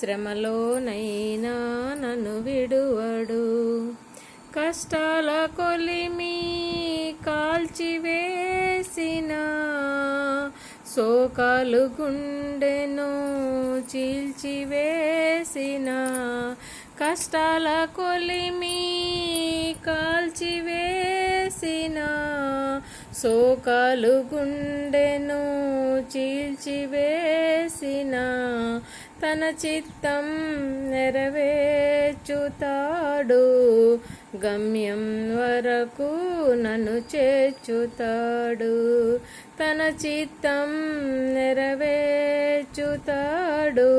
శ్రమలోనైనా నన్ను విడువడు. కష్టాల కొలిమి కాల్చివేసిన శోకాలు గుండెను చీల్చివేసిన కష్టాల కొలిమి కాల్చివే కాల్చివేసిన శోకాలు గుండెను చీల్చివేసిన తన చిత్తం నెరవేర్చుతాడు. గమ్యం వరకు నన్ను చేర్చుతాడు. తన చిత్తం నెరవేర్చుతాడు.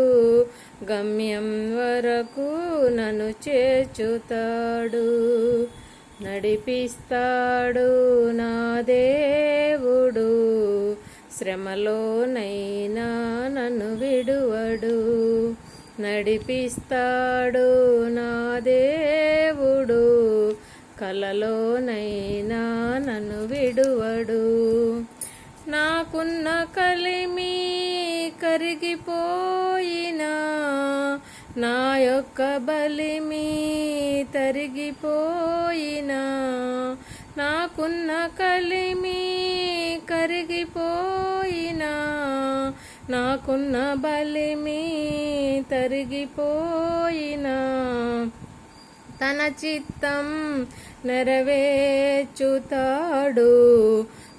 గమ్యం వరకు నన్ను చేర్చుతాడు. నడిపిస్తాడు నా దేవుడు. శ్రమలోనైనా నన్ను విడువడు. నడిపిస్తాడు నా దేవుడు. కలలోనైనా నన్ను విడువడు. నాకున్న కలిమి కరిగిపో నా యొక్క బలిమి తరిగిపోయినా నాకున్న కలిమి కరిగిపోయినా నాకున్న బలిమి తరిగిపోయినా. తన చిత్తం నెరవేర్చుతాడు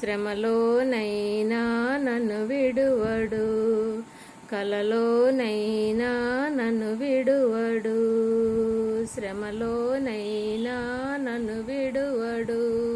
శ్రమలోనైనా నన్ను విడువడు. కలలోనైనా నన్ను విడువడు. శ్రమలోనైనా నన్ను విడువడు.